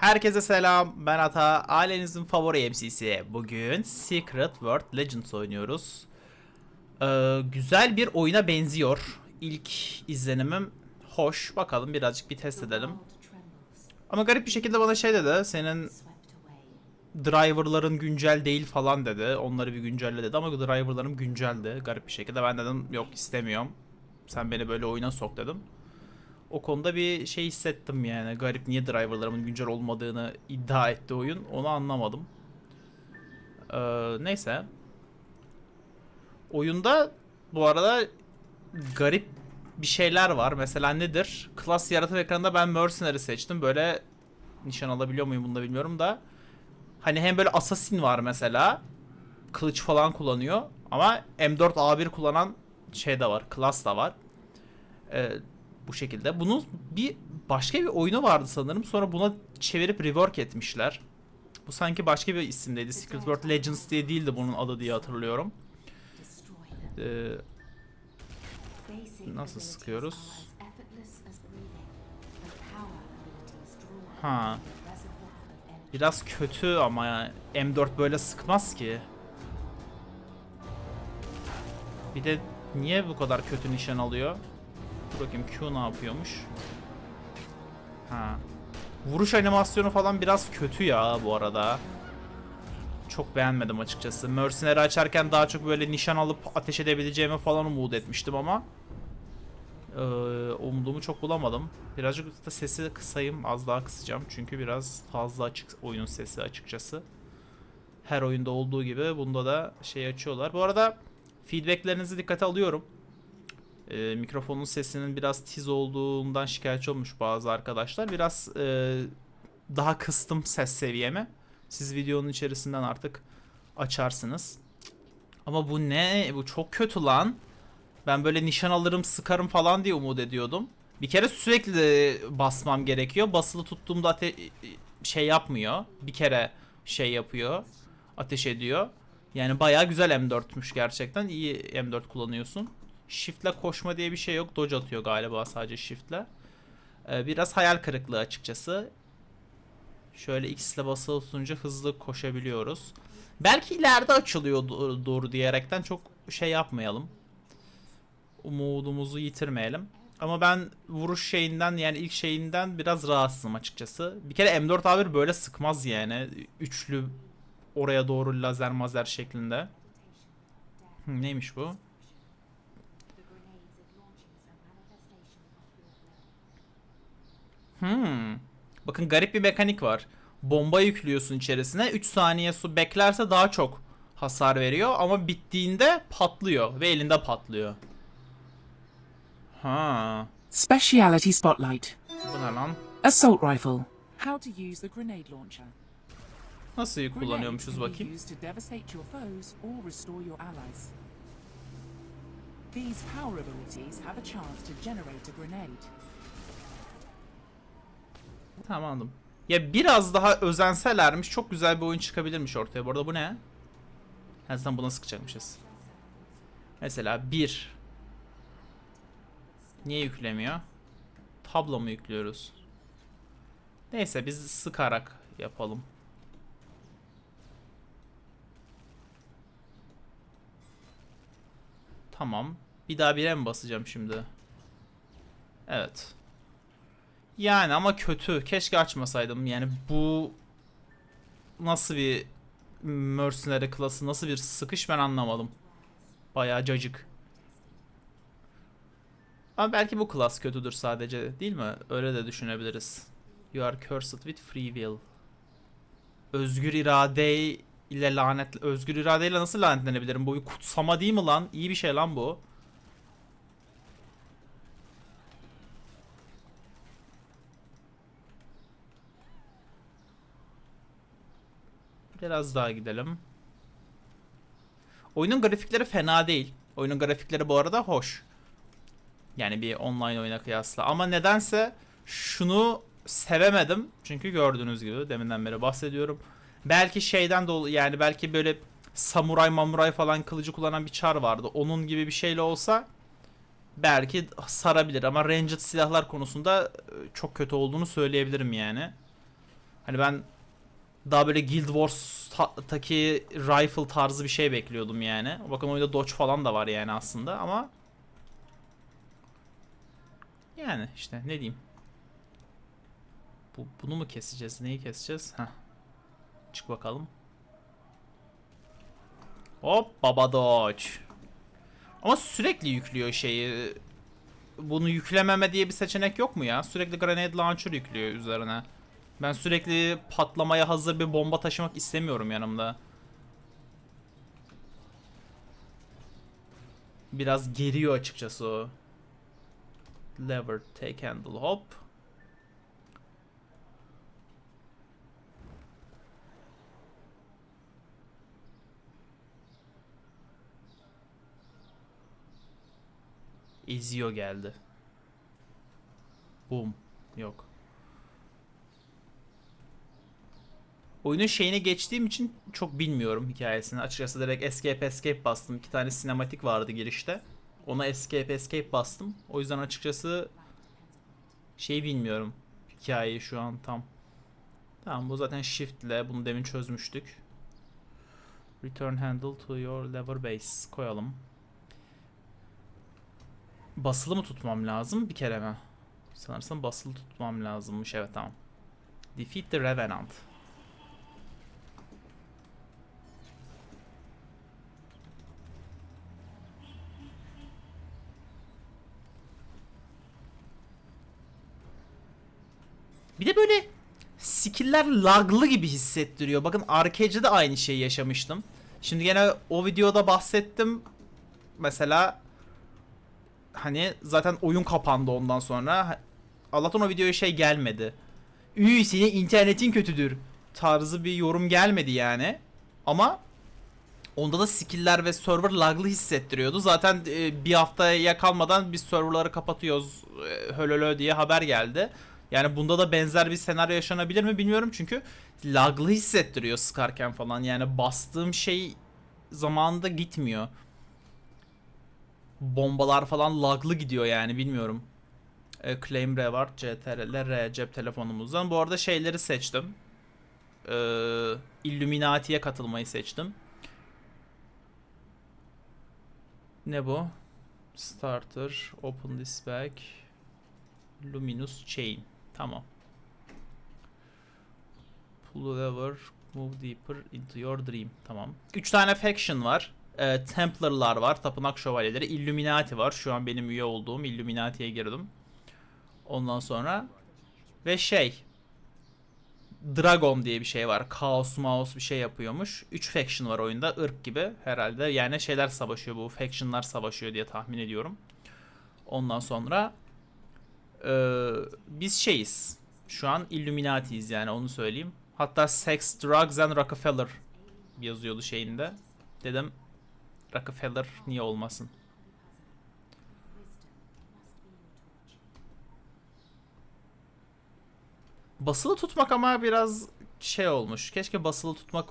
Herkese selam, ben Ata, ailenizin favori MC'si. Bugün Secret World Legends oynuyoruz. Ee, güzel bir oyuna benziyor. İlk izlenimim hoş. Bakalım birazcık bir test edelim. Ama garip bir şekilde bana şey dedi, senin driverların güncel değil falan dedi. Onları bir güncelle dedi ama driverlarım günceldi. Garip bir şekilde ben dedim yok istemiyorum. Sen beni böyle oyuna sok dedim. O konuda bir şey hissettim yani. Garip niye driverlarımın güncel olmadığını iddia etti oyun. Onu anlamadım. Ee, neyse. Oyunda bu arada garip bir şeyler var. Mesela nedir? Klas yaratım ekranında ben Mercenary seçtim. Böyle nişan alabiliyor muyum bunu da bilmiyorum da. Hani hem böyle Assassin var mesela. Kılıç falan kullanıyor. Ama M4A1 kullanan şey de var. Klas da var. Ee, bu şekilde. Bunun bir başka bir oyunu vardı sanırım. Sonra buna çevirip rework etmişler. Bu sanki başka bir isimdeydi. Secret World Legends diye değildi bunun adı diye hatırlıyorum. Ee, Nasıl sıkıyoruz? ha. Biraz kötü ama ya. M4 böyle sıkmaz ki. Bir de niye bu kadar kötü nişan alıyor? Bakayım Q ne yapıyormuş? Ha. Vuruş animasyonu falan biraz kötü ya bu arada. Çok beğenmedim açıkçası. Mercenary açarken daha çok böyle nişan alıp ateş edebileceğimi falan umut etmiştim ama ee, umudumu çok bulamadım. Birazcık da sesi kısayım, az daha kısacağım çünkü biraz fazla açık oyunun sesi açıkçası. Her oyunda olduğu gibi bunda da şey açıyorlar. Bu arada feedbacklerinizi dikkate alıyorum. Ee, mikrofonun sesinin biraz tiz olduğundan şikayetçi olmuş bazı arkadaşlar. Biraz e, daha kıstım ses seviyemi. Siz videonun içerisinden artık açarsınız. Ama bu ne? Bu çok kötü lan. Ben böyle nişan alırım, sıkarım falan diye umut ediyordum. Bir kere sürekli basmam gerekiyor. Basılı tuttuğumda ate şey yapmıyor. Bir kere şey yapıyor. Ateş ediyor. Yani bayağı güzel M4'müş gerçekten. İyi M4 kullanıyorsun. Shift'le koşma diye bir şey yok. Dodge atıyor galiba sadece shift'le. Ee, biraz hayal kırıklığı açıkçası. Şöyle X ile basılı tutunca hızlı koşabiliyoruz. Belki ileride açılıyor do- doğru diyerekten çok şey yapmayalım. Umudumuzu yitirmeyelim. Ama ben vuruş şeyinden yani ilk şeyinden biraz rahatsızım açıkçası. Bir kere M4A1 böyle sıkmaz yani. Üçlü oraya doğru lazer mazer şeklinde. Neymiş bu? Hmm. Bakın garip bir mekanik var. Bomba yüklüyorsun içerisine. 3 saniye su beklerse daha çok hasar veriyor ama bittiğinde patlıyor ve elinde patlıyor. Ha. Speciality Spotlight. Bu ne lan? Assault Rifle. How to use the grenade launcher. Nasıl kullanıyormuşuz bakayım? These power abilities have a chance to generate a grenade. Tamam anladım. Ya biraz daha özenselermiş çok güzel bir oyun çıkabilirmiş ortaya. Bu arada bu ne? Ha zaten buna sıkacakmışız. Mesela bir. Niye yüklemiyor? Tablo mu yüklüyoruz? Neyse biz sıkarak yapalım. Tamam. Bir daha bire mi basacağım şimdi? Evet. Yani ama kötü. Keşke açmasaydım. Yani bu nasıl bir mercenary klası, nasıl bir sıkış ben anlamadım. Bayağı cacık. Ama belki bu klas kötüdür sadece değil mi? Öyle de düşünebiliriz. You are cursed with free will. Özgür irade ile lanet özgür iradeyle nasıl lanetlenebilirim? Bu bir kutsama değil mi lan? İyi bir şey lan bu. Biraz daha gidelim. Oyunun grafikleri fena değil. Oyunun grafikleri bu arada hoş. Yani bir online oyuna kıyasla. Ama nedense şunu sevemedim. Çünkü gördüğünüz gibi deminden beri bahsediyorum. Belki şeyden dolayı yani belki böyle samuray mamuray falan kılıcı kullanan bir çar vardı. Onun gibi bir şeyle olsa belki sarabilir ama ranged silahlar konusunda e, çok kötü olduğunu söyleyebilirim yani. Hani ben daha böyle Guild Wars'taki rifle tarzı bir şey bekliyordum yani. Bakın oyunda dodge falan da var yani aslında ama yani işte ne diyeyim. Bu, bunu mu keseceğiz? Neyi keseceğiz? Heh. Çık bakalım. Hop baba dodge. Ama sürekli yüklüyor şeyi. Bunu yüklememe diye bir seçenek yok mu ya? Sürekli grenade launcher yüklüyor üzerine. Ben sürekli patlamaya hazır bir bomba taşımak istemiyorum yanımda. Biraz geriyor açıkçası o. Lever, take handle, hop. Ezio geldi. Boom. Yok. Oyunun şeyine geçtiğim için çok bilmiyorum hikayesini. Açıkçası direkt escape escape bastım. İki tane sinematik vardı girişte. Ona escape escape bastım. O yüzden açıkçası şey bilmiyorum. Hikayeyi şu an tam. Tamam bu zaten shift ile bunu demin çözmüştük. Return handle to your lever base koyalım. Basılı mı tutmam lazım bir kere mi? Sanırsam basılı tutmam lazımmış evet tamam. Defeat the Revenant. Bir de böyle skill'ler laglı gibi hissettiriyor. Bakın Arcade'de de aynı şeyi yaşamıştım. Şimdi gene o videoda bahsettim. Mesela hani zaten oyun kapandı ondan sonra. Allah'tan o videoya şey gelmedi. Üy senin internetin kötüdür tarzı bir yorum gelmedi yani. Ama onda da skill'ler ve server laglı hissettiriyordu. Zaten e, bir haftaya kalmadan biz serverları kapatıyoruz e, hölölö diye haber geldi. Yani bunda da benzer bir senaryo yaşanabilir mi bilmiyorum çünkü laglı hissettiriyor sıkarken falan. Yani bastığım şey zamanında gitmiyor. Bombalar falan laglı gidiyor yani bilmiyorum. E, Claim Reward CTRL R cep telefonumuzdan. Bu arada şeyleri seçtim. E, Illuminati'ye katılmayı seçtim. Ne bu? Starter, Open this bag, Luminous Chain. Tamam. Pull lever, move deeper into your dream. Tamam. 3 tane faction var. Ee, Templar'lar var, Tapınak Şövalyeleri, Illuminati var. Şu an benim üye olduğum Illuminati'ye girdim. Ondan sonra ve şey Dragon diye bir şey var. Chaos Mouse bir şey yapıyormuş. 3 faction var oyunda. ırk gibi herhalde. Yani şeyler savaşıyor bu. Faction'lar savaşıyor diye tahmin ediyorum. Ondan sonra ee, biz şeyiz. Şu an Illuminati'yiz yani onu söyleyeyim. Hatta Sex, Drugs and Rockefeller yazıyordu şeyinde. Dedim Rockefeller niye olmasın? Basılı tutmak ama biraz şey olmuş. Keşke basılı tutmak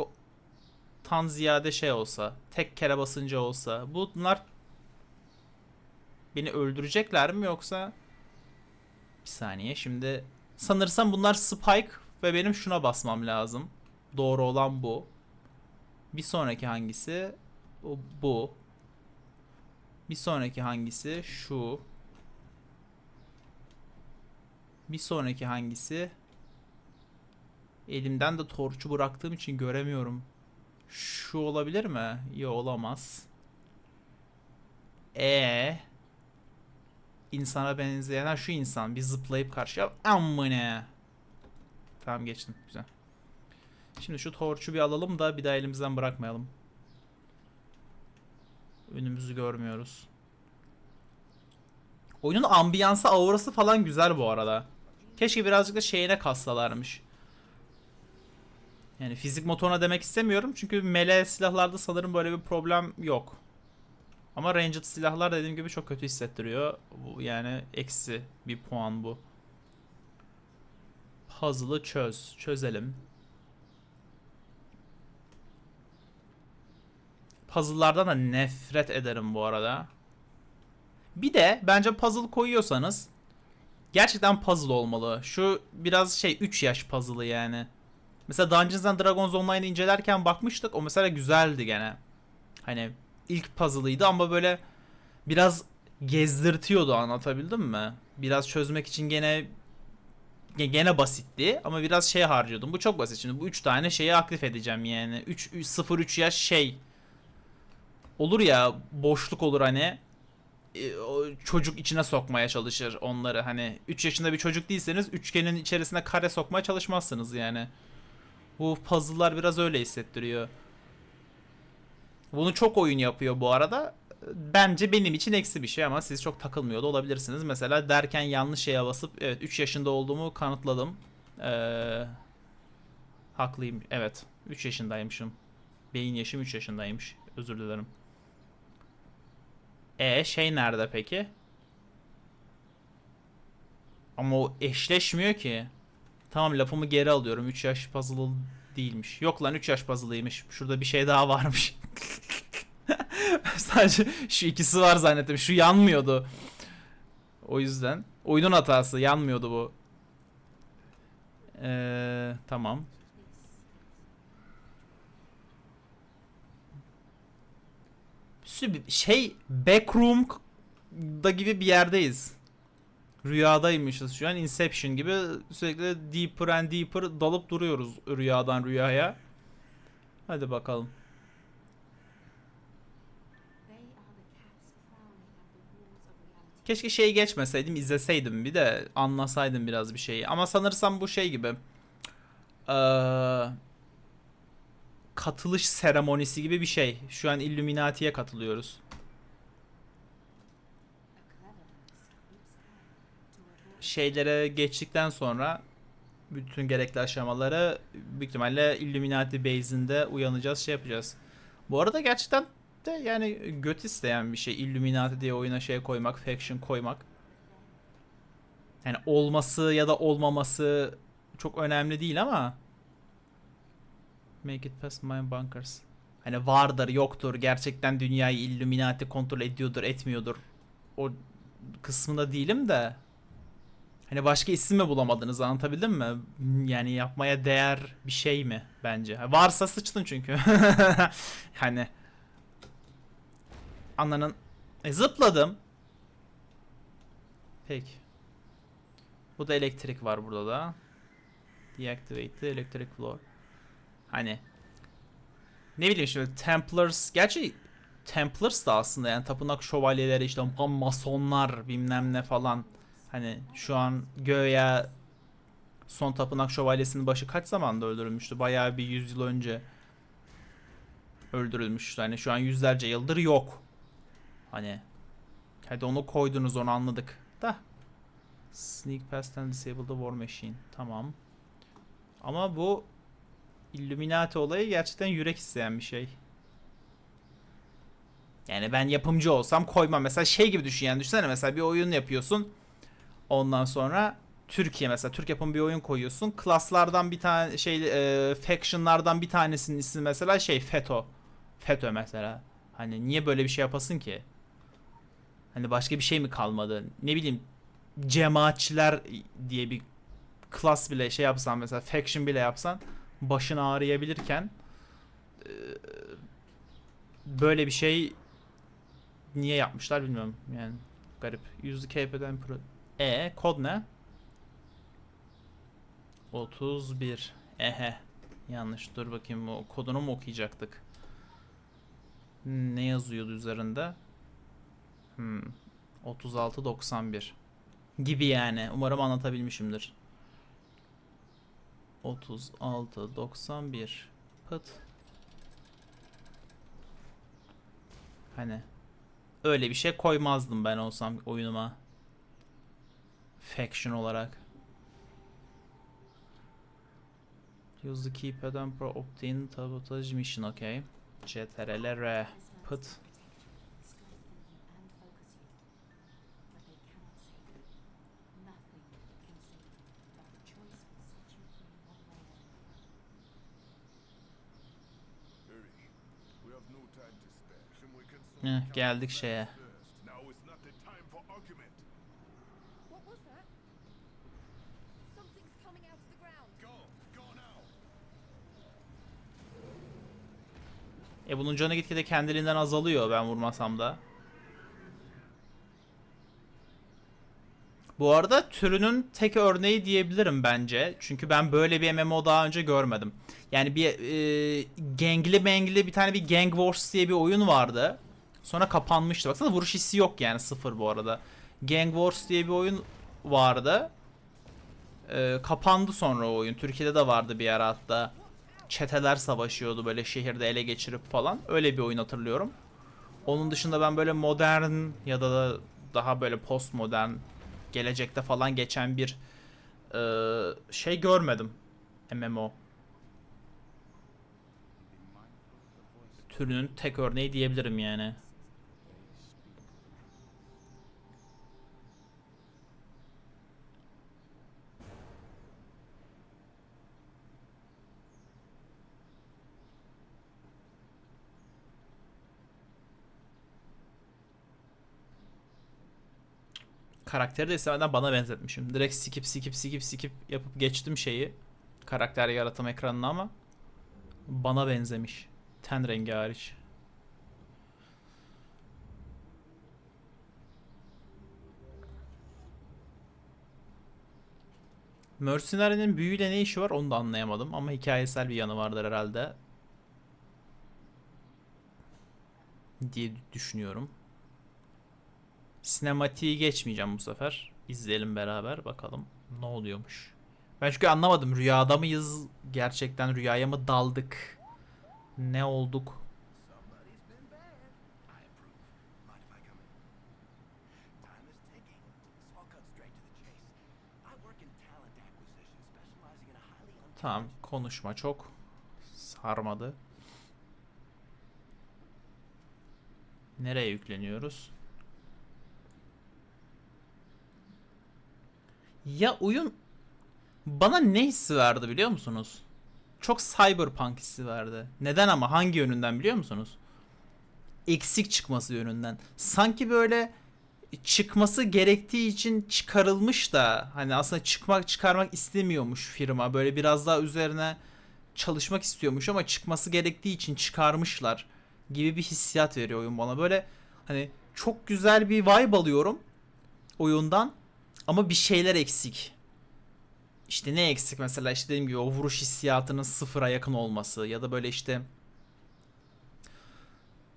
tan ziyade şey olsa. Tek kere basınca olsa. Bunlar beni öldürecekler mi yoksa bir saniye şimdi sanırsam bunlar spike ve benim şuna basmam lazım. Doğru olan bu. Bir sonraki hangisi? O bu. Bir sonraki hangisi? Şu. Bir sonraki hangisi? Elimden de torçu bıraktığım için göremiyorum. Şu olabilir mi? Yok olamaz. E insana benzeyen ha, şu insan bir zıplayıp karşıya amına. Tamam geçtim güzel. Şimdi şu torçu bir alalım da bir daha elimizden bırakmayalım. Önümüzü görmüyoruz. Oyunun ambiyansı, aurası falan güzel bu arada. Keşke birazcık da şeyine kassalarmış. Yani fizik motoruna demek istemiyorum çünkü melee silahlarda sanırım böyle bir problem yok. Ama ranged silahlar dediğim gibi çok kötü hissettiriyor. Bu yani eksi bir puan bu. Puzzle'ı çöz. Çözelim. Puzzle'lardan da nefret ederim bu arada. Bir de bence puzzle koyuyorsanız gerçekten puzzle olmalı. Şu biraz şey 3 yaş puzzle'ı yani. Mesela Dungeons and Dragons Online'ı incelerken bakmıştık. O mesela güzeldi gene. Hani ilk puzzle'ıydı ama böyle biraz gezdirtiyordu anlatabildim mi? Biraz çözmek için gene ge- gene basitti ama biraz şey harcıyordum. Bu çok basit. Şimdi bu 3 tane şeyi aktif edeceğim yani. 3 0-3 yaş şey olur ya boşluk olur hani e, çocuk içine sokmaya çalışır onları hani 3 yaşında bir çocuk değilseniz üçgenin içerisine kare sokmaya çalışmazsınız yani. Bu puzzle'lar biraz öyle hissettiriyor. Bunu çok oyun yapıyor bu arada. Bence benim için eksi bir şey ama siz çok takılmıyor da olabilirsiniz. Mesela derken yanlış şeye basıp evet 3 yaşında olduğumu kanıtladım. Ee, haklıyım. Evet. 3 yaşındaymışım. Beyin yaşım 3 yaşındaymış. Özür dilerim. E şey nerede peki? Ama o eşleşmiyor ki. Tamam lafımı geri alıyorum. 3 yaş puzzle değilmiş. Yok lan 3 yaş puzzle'ıymış. Şurada bir şey daha varmış. Sadece şu ikisi var zannettim. Şu yanmıyordu. O yüzden. Oyunun hatası. Yanmıyordu bu. Ee, tamam. Şey backroom da gibi bir yerdeyiz. Rüyadaymışız şu an Inception gibi sürekli deeper and deeper dalıp duruyoruz rüyadan rüyaya. Hadi bakalım. They are the cats prowling at the walls of reality. Keşke şey geçmeseydim izleseydim bir de anlasaydım biraz bir şeyi. Ama sanırsam bu şey gibi. Ee, katılış seremonisi gibi bir şey. Şu an Illuminati'ye katılıyoruz. Şeylere geçtikten sonra bütün gerekli aşamaları büyük ihtimalle Illuminati base'inde uyanacağız şey yapacağız. Bu arada gerçekten de yani göt isteyen bir şey Illuminati diye oyuna şey koymak, faction koymak. Yani olması ya da olmaması çok önemli değil ama Make it past my bunkers. Hani vardır, yoktur, gerçekten dünyayı Illuminati kontrol ediyordur, etmiyordur. O kısmında değilim de Hani başka isim mi bulamadınız anlatabildim mi? Yani yapmaya değer bir şey mi bence? Varsa sıçtın çünkü. hani anlanın e, zıpladım. Peki. Bu da elektrik var burada da. Deactivate the electric floor. Hani ne bileyim şimdi Templars gerçi Templars da aslında yani tapınak şövalyeleri işte masonlar bilmem ne falan Hani şu an göya son tapınak şövalyesinin başı kaç zamanda öldürülmüştü? Bayağı bir yüzyıl önce öldürülmüştü. Hani şu an yüzlerce yıldır yok. Hani hadi onu koydunuz onu anladık. Da Sneak past and disable the war machine. Tamam. Ama bu Illuminati olayı gerçekten yürek isteyen bir şey. Yani ben yapımcı olsam koymam. Mesela şey gibi düşün yani düşünsene mesela bir oyun yapıyorsun. Ondan sonra Türkiye mesela Türk yapımı bir oyun koyuyorsun. Klaslardan bir tane şey e, factionlardan bir tanesinin ismi mesela şey FETÖ. FETÖ mesela. Hani niye böyle bir şey yapasın ki? Hani başka bir şey mi kalmadı? Ne bileyim cemaatçiler diye bir klas bile şey yapsan mesela faction bile yapsan başın ağrıyabilirken böyle bir şey niye yapmışlar bilmiyorum yani garip. The KP'den pro e kod ne? 31. Ehe. Yanlış. Dur bakayım o kodunu mu okuyacaktık? Ne yazıyordu üzerinde? Hmm. 36 91. Gibi yani. Umarım anlatabilmişimdir. 36 91. Pıt. Hani öyle bir şey koymazdım ben olsam oyunuma faction olarak. Use the keypad and pro obtain sabotage mission okay. CTRL R put Heh, geldik şeye. E bunun canı gitgide kendiliğinden azalıyor ben vurmasam da. Bu arada türünün tek örneği diyebilirim bence. Çünkü ben böyle bir MMO daha önce görmedim. Yani bir e, gangli mengli bir tane bir Gang Wars diye bir oyun vardı. Sonra kapanmıştı. Baksana vuruş hissi yok yani sıfır bu arada. Gang Wars diye bir oyun vardı. E, kapandı sonra o oyun. Türkiye'de de vardı bir ara hatta. Çeteler savaşıyordu böyle şehirde ele geçirip falan. Öyle bir oyun hatırlıyorum. Onun dışında ben böyle modern ya da daha böyle postmodern gelecekte falan geçen bir e, şey görmedim. MMO. Türünün tek örneği diyebilirim yani. Karakteri de istemeden bana benzetmişim. Direkt skip skip skip skip yapıp geçtim şeyi. Karakter yaratım ekranına ama bana benzemiş. Ten rengi hariç. Mercenary'nin büyüyle ne işi var onu da anlayamadım ama hikayesel bir yanı vardır herhalde. Diye düşünüyorum. Sinematiği geçmeyeceğim bu sefer. İzleyelim beraber bakalım ne oluyormuş. Ben çünkü anlamadım rüyada mıyız gerçekten rüyaya mı daldık ne olduk? Tamam konuşma çok sarmadı. Nereye yükleniyoruz? Ya oyun bana ne hissi verdi biliyor musunuz çok cyberpunk hissi verdi neden ama hangi yönünden biliyor musunuz eksik çıkması yönünden sanki böyle çıkması gerektiği için çıkarılmış da hani aslında çıkmak çıkarmak istemiyormuş firma. Böyle biraz daha üzerine çalışmak istiyormuş ama çıkması gerektiği için çıkarmışlar gibi bir hissiyat veriyor oyun bana. Böyle hani çok güzel bir vibe alıyorum oyundan ama bir şeyler eksik. İşte ne eksik mesela işte dediğim gibi o vuruş hissiyatının sıfıra yakın olması ya da böyle işte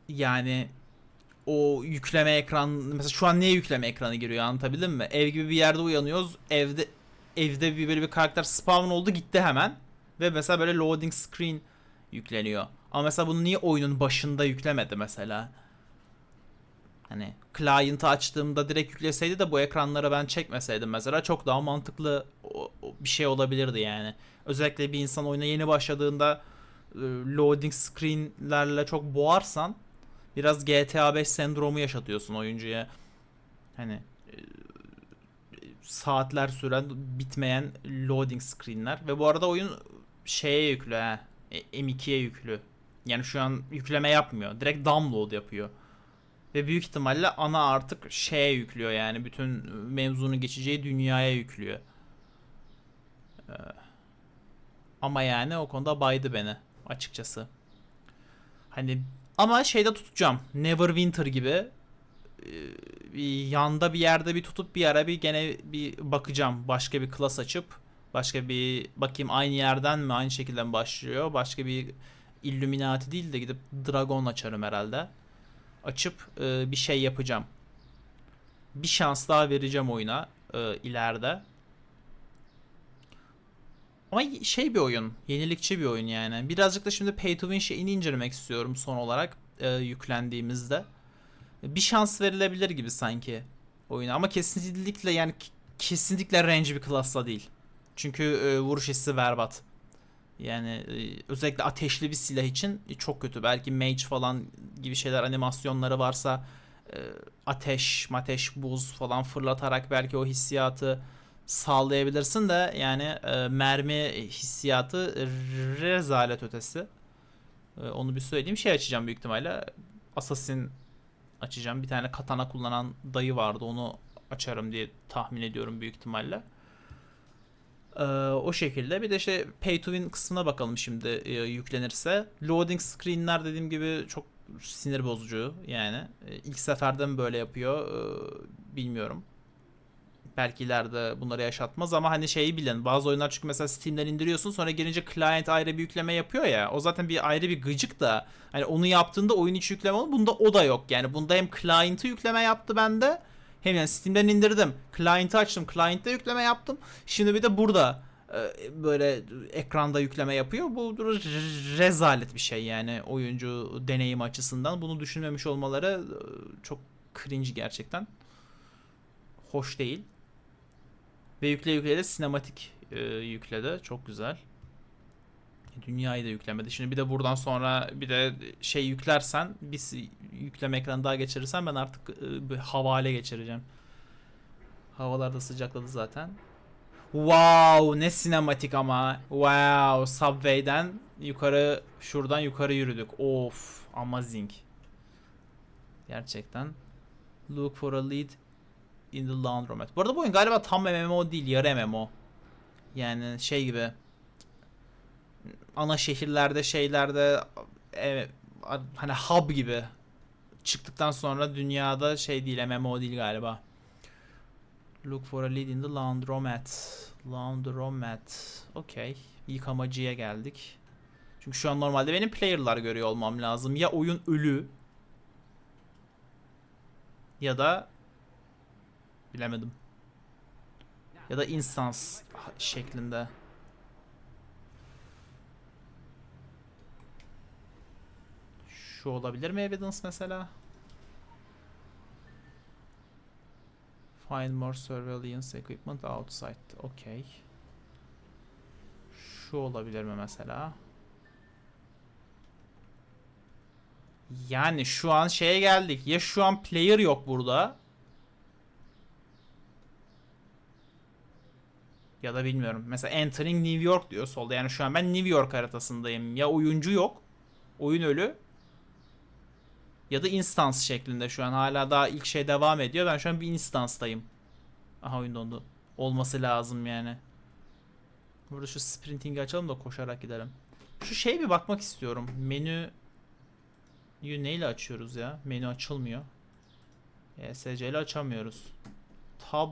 yani o yükleme ekran mesela şu an niye yükleme ekranı giriyor anlatabildim mi? Ev gibi bir yerde uyanıyoruz. Evde evde bir böyle bir karakter spawn oldu gitti hemen. Ve mesela böyle loading screen yükleniyor. Ama mesela bunu niye oyunun başında yüklemedi mesela? Hani client'ı açtığımda direkt yükleseydi de bu ekranları ben çekmeseydim mesela çok daha mantıklı bir şey olabilirdi yani. Özellikle bir insan oyuna yeni başladığında e, loading screen'lerle çok boğarsan biraz GTA 5 sendromu yaşatıyorsun oyuncuya. Hani e, saatler süren bitmeyen loading screenler ve bu arada oyun şeye yüklü ha. e, M2'ye yüklü. Yani şu an yükleme yapmıyor. Direkt download yapıyor. Ve büyük ihtimalle ana artık şeye yüklüyor yani bütün mevzunun geçeceği dünyaya yüklüyor. Ee, ama yani o konuda baydı beni açıkçası. Hani ama şeyde tutacağım. Neverwinter gibi ee, bir yanda bir yerde bir tutup bir ara bir gene bir bakacağım. Başka bir klas açıp başka bir bakayım aynı yerden mi aynı şekilde mi başlıyor. Başka bir Illuminati değil de gidip Dragon açarım herhalde. Açıp e, bir şey yapacağım. Bir şans daha vereceğim oyuna e, ileride. Ama şey bir oyun. Yenilikçi bir oyun yani. Birazcık da şimdi Pay to Win şeyini incelemek istiyorum son olarak e, yüklendiğimizde. Bir şans verilebilir gibi sanki oyuna. Ama kesinlikle yani kesinlikle range bir klasla değil. Çünkü e, vuruş hissi berbat. Yani e, özellikle ateşli bir silah için çok kötü. Belki mage falan gibi şeyler animasyonları varsa e, ateş, mateş, buz falan fırlatarak belki o hissiyatı sağlayabilirsin de yani e, mermi hissiyatı rezalet ötesi. E, onu bir söyleyeyim. Şey açacağım büyük ihtimalle. Assassin açacağım. Bir tane katana kullanan dayı vardı. Onu açarım diye tahmin ediyorum büyük ihtimalle. Ee, o şekilde. Bir de işte pay to win kısmına bakalım şimdi e, yüklenirse. Loading screen'ler dediğim gibi çok sinir bozucu yani. E, ilk seferde mi böyle yapıyor e, bilmiyorum. Belki ileride bunları yaşatmaz ama hani şeyi bilin. Bazı oyunlar çünkü mesela Steam'den indiriyorsun sonra gelince client ayrı bir yükleme yapıyor ya. O zaten bir ayrı bir gıcık da. Hani onu yaptığında oyun içi yükleme olur. Bunda o da yok. Yani bunda hem client'ı yükleme yaptı bende. Hem yani Steam'den indirdim. Client'ı açtım. Client'te yükleme yaptım. Şimdi bir de burada e, böyle ekranda yükleme yapıyor. Bu re- rezalet bir şey yani oyuncu deneyim açısından. Bunu düşünmemiş olmaları e, çok cringe gerçekten. Hoş değil. Ve yükle yükle de sinematik e, yükledi. Çok güzel. Dünyayı da yüklemedi. Şimdi bir de buradan sonra bir de şey yüklersen biz yükleme ekranı daha geçirirsen ben artık e, bir havale geçireceğim. Havalar da sıcakladı zaten. Wow ne sinematik ama. Wow Subway'den yukarı şuradan yukarı yürüdük. Of amazing. Gerçekten. Look for a lead in the laundromat. Bu arada bu oyun galiba tam MMO değil yarı MMO. Yani şey gibi. Ana şehirlerde şeylerde evet, hani hub gibi. Çıktıktan sonra dünyada şey değil MMO değil galiba. Look for a lead in the laundromat. Laundromat. Okey. Yıkamacıya geldik. Çünkü şu an normalde benim player'lar görüyor olmam lazım. Ya oyun ölü ya da bilemedim. Ya da instance şeklinde. Şu olabilir mi evidence mesela? Find more surveillance equipment outside. Okay. Şu olabilir mi mesela? Yani şu an şeye geldik. Ya şu an player yok burada. Ya da bilmiyorum. Mesela entering New York diyor solda. Yani şu an ben New York haritasındayım. Ya oyuncu yok. Oyun ölü. Ya da instance şeklinde şu an hala daha ilk şey devam ediyor. Ben şu an bir instance'dayım. Aha oyun dondu. Olması lazım yani. Burada şu sprinting'i açalım da koşarak gidelim. Şu şeye bir bakmak istiyorum. Menü neyle açıyoruz ya? Menü açılmıyor. ESC ile açamıyoruz. Tab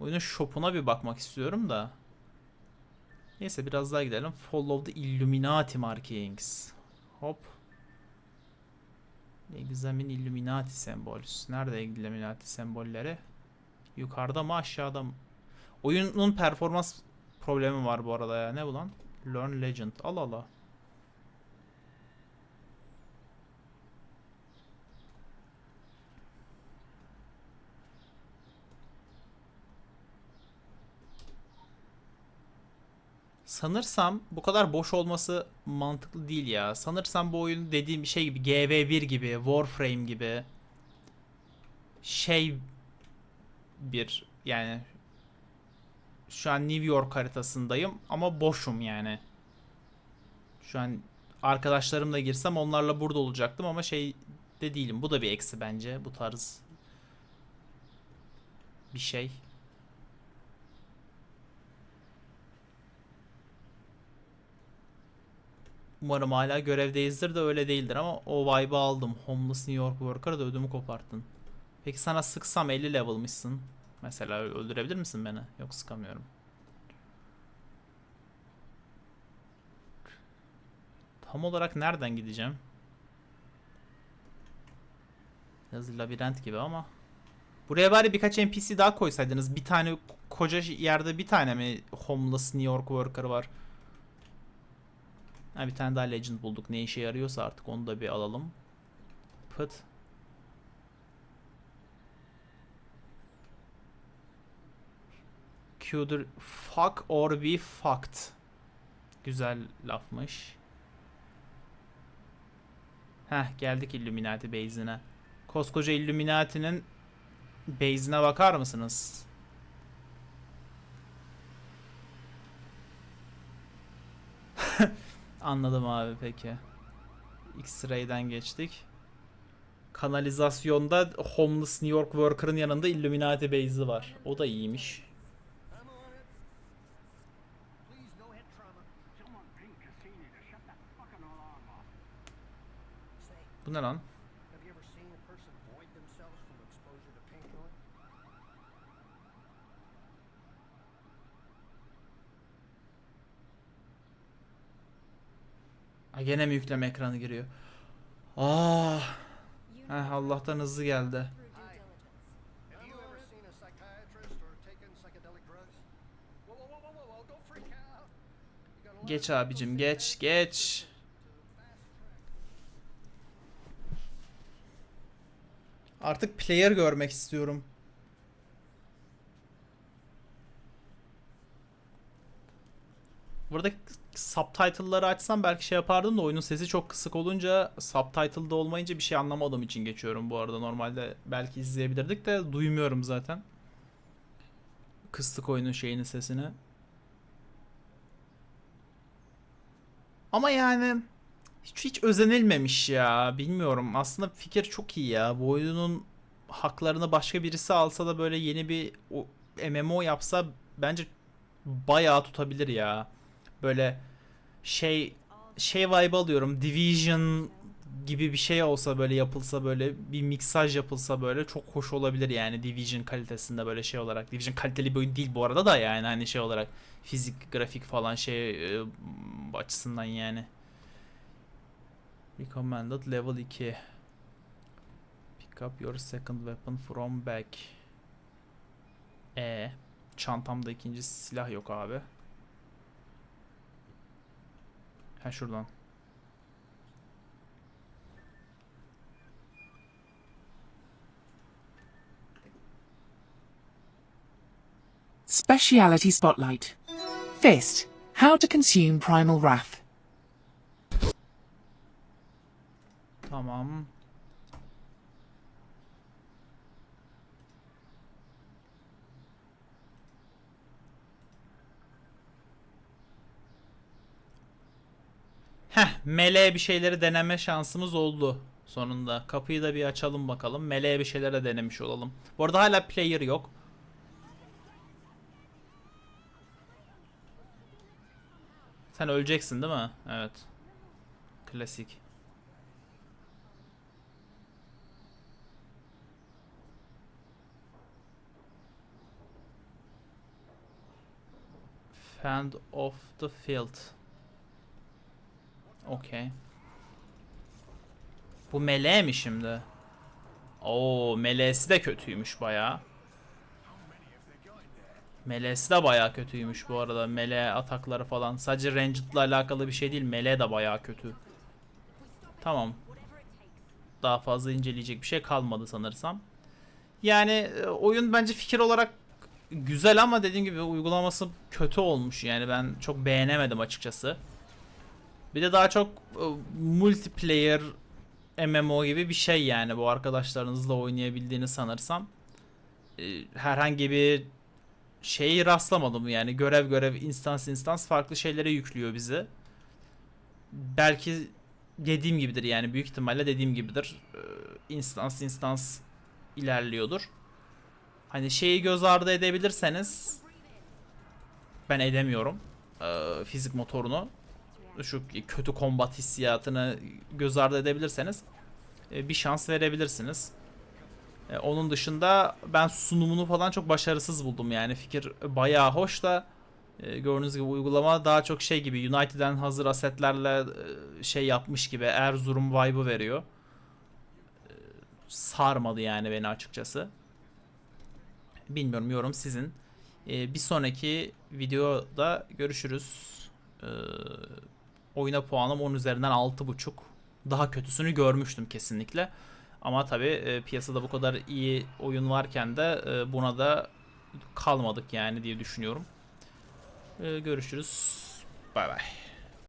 Oyunun shop'una bir bakmak istiyorum da. Neyse biraz daha gidelim. Follow the Illuminati markings. Hop. Examine Illuminati symbols. Nerede Illuminati sembolleri? Yukarıda mı aşağıda mı? Oyunun performans problemi var bu arada ya. Ne bu lan? Learn Legend. Al Allah. Sanırsam bu kadar boş olması mantıklı değil ya. Sanırsam bu oyun dediğim şey gibi GV1 gibi, Warframe gibi şey bir yani şu an New York haritasındayım ama boşum yani. Şu an arkadaşlarımla girsem onlarla burada olacaktım ama şey de değilim. Bu da bir eksi bence bu tarz bir şey. Umarım hala görevdeyizdir de öyle değildir ama o vibe'ı aldım. Homeless New York Worker'a da ödümü koparttın. Peki sana sıksam 50 level'mışsın. Mesela öldürebilir misin beni? Yok sıkamıyorum. Tam olarak nereden gideceğim? Biraz labirent gibi ama. Buraya bari birkaç NPC daha koysaydınız. Bir tane koca yerde bir tane mi homeless New York worker var? Ha, bir tane daha legend bulduk. Ne işe yarıyorsa artık onu da bir alalım. Pıt. Q'dur fuck or be fucked. Güzel lafmış. Heh geldik Illuminati base'ine. Koskoca Illuminati'nin base'ine bakar mısınız? Anladım abi peki. X-ray'den geçtik. kanalizasyonda homeless New York worker'ın yanında Illuminati base'i var. O da iyiymiş. I'm on it. Ha, gene mi yükleme ekranı giriyor? Ah. Heh, Allah'tan hızlı geldi. Geç abicim geç geç. Artık player görmek istiyorum. Burada subtitle'ları açsam belki şey yapardım da oyunun sesi çok kısık olunca subtitle'da olmayınca bir şey anlamadığım için geçiyorum bu arada. Normalde belki izleyebilirdik de duymuyorum zaten. Kıstık oyunun şeyinin sesini. Ama yani hiç, hiç özenilmemiş ya. Bilmiyorum. Aslında fikir çok iyi ya. Bu oyunun haklarını başka birisi alsa da böyle yeni bir MMO yapsa bence bayağı tutabilir ya. Böyle şey şey vibe alıyorum. Division gibi bir şey olsa böyle yapılsa böyle bir miksaj yapılsa böyle çok hoş olabilir yani Division kalitesinde böyle şey olarak. Division kaliteli bir oyun değil bu arada da yani hani şey olarak fizik, grafik falan şey e, açısından yani. Recommended level 2. Pick up your second weapon from back. E çantamda ikinci silah yok abi. Ha şuradan. Speciality Spotlight. Fist. How to consume primal wrath. Tamam. Heh, meleğe bir şeyleri deneme şansımız oldu sonunda. Kapıyı da bir açalım bakalım. Meleğe bir şeylere denemiş olalım. Bu arada hala player yok. Sen öleceksin değil mi? Evet. Klasik. Fan of the field. Okey. Bu meleğe mi şimdi? Oo, meleğesi de kötüymüş bayağı. Meleğesi de bayağı kötüymüş bu arada. Meleğe atakları falan. Sadece Ranged'la alakalı bir şey değil. Meleğe de bayağı kötü. Tamam. Daha fazla inceleyecek bir şey kalmadı sanırsam. Yani e, oyun bence fikir olarak güzel ama dediğim gibi uygulaması kötü olmuş. Yani ben çok beğenemedim açıkçası. Bir de daha çok e, multiplayer MMO gibi bir şey yani bu arkadaşlarınızla oynayabildiğini sanırsam. E, herhangi bir şeyi rastlamadım yani görev görev instans instans farklı şeylere yüklüyor bizi. Belki dediğim gibidir yani büyük ihtimalle dediğim gibidir. E, instans instans ilerliyordur. Hani şeyi göz ardı edebilirseniz ben edemiyorum. fizik motorunu şu kötü kombat hissiyatını göz ardı edebilirseniz e, bir şans verebilirsiniz. E, onun dışında ben sunumunu falan çok başarısız buldum yani fikir bayağı hoş da e, gördüğünüz gibi uygulama daha çok şey gibi United'den hazır asetlerle şey yapmış gibi Erzurum vibe'ı veriyor. Sarmadı yani beni açıkçası. Bilmiyorum yorum sizin. Bir sonraki videoda görüşürüz. Oyuna puanım 10 üzerinden 6.5. Daha kötüsünü görmüştüm kesinlikle. Ama tabi e, piyasada bu kadar iyi oyun varken de e, buna da kalmadık yani diye düşünüyorum. E, görüşürüz. Bay bay.